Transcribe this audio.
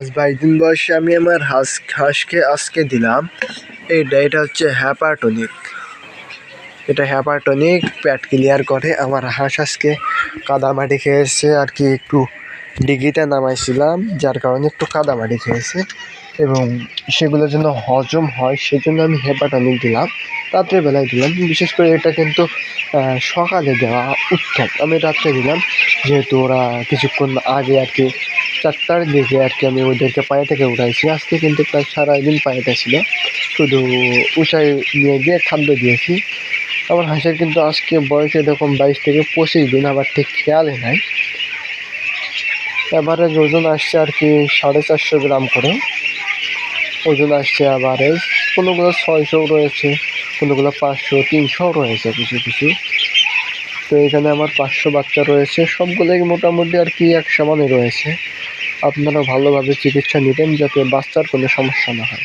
বাইশ দিন বয়সে আমি আমার হাঁস হাঁসকে আজকে দিলাম। এইটা এটা হচ্ছে হ্যাপাটনিক এটা হ্যাপাটনিক প্যাট ক্লিয়ার করে। আমার হাঁস আজকে কাদামাটি খেয়েছে, আর কি একটু ডিগিতে নামাইছিলাম, যার কারণে একটু কাদামাটি খেয়েছে। এবং সেগুলো যেন হজম হয়, সেজন্য আমি হেপাটনিক দিলাম। রাত্রেবেলায় দিলাম। বিশেষ করে এটা কিন্তু সকালে দেওয়া উত্তম। আমি রাত্রে দিলাম, যেহেতু ওরা কিছুক্ষণ আগে আর কি চারটার দিকে আর কি আমি ওদেরকে পায়ে থেকে উঠাইছি। আজকে কিন্তু প্রায় সারাদিন পায়েটা ছিল। শুধু উঁচাই নিয়ে গিয়ে খাদ্য দিয়েছি। আমার হাঁসের কিন্তু আজকে বয়স এরকম বাইশ থেকে পঁচিশ দিন, আবার ঠিক খেয়ালে নাই। এবারে ওজন আসছে আর কি সাড়ে চারশো গ্রাম করে। ওজন আসছে আবারে কোনোগুলো ছয়শো রয়েছে, কোনোগুলো পাঁচশো, তিনশোও রয়েছে কিছু কিছু। তো এখানে আমার পাঁচশো বাচ্চা রয়েছে। সবগুলোই মোটামুটি আর কি এক সমানে রয়েছে। আপনারা ভালোভাবে চিকিৎসা নেবেন যাতে বাচ্চার কোনো সমস্যা না হয়।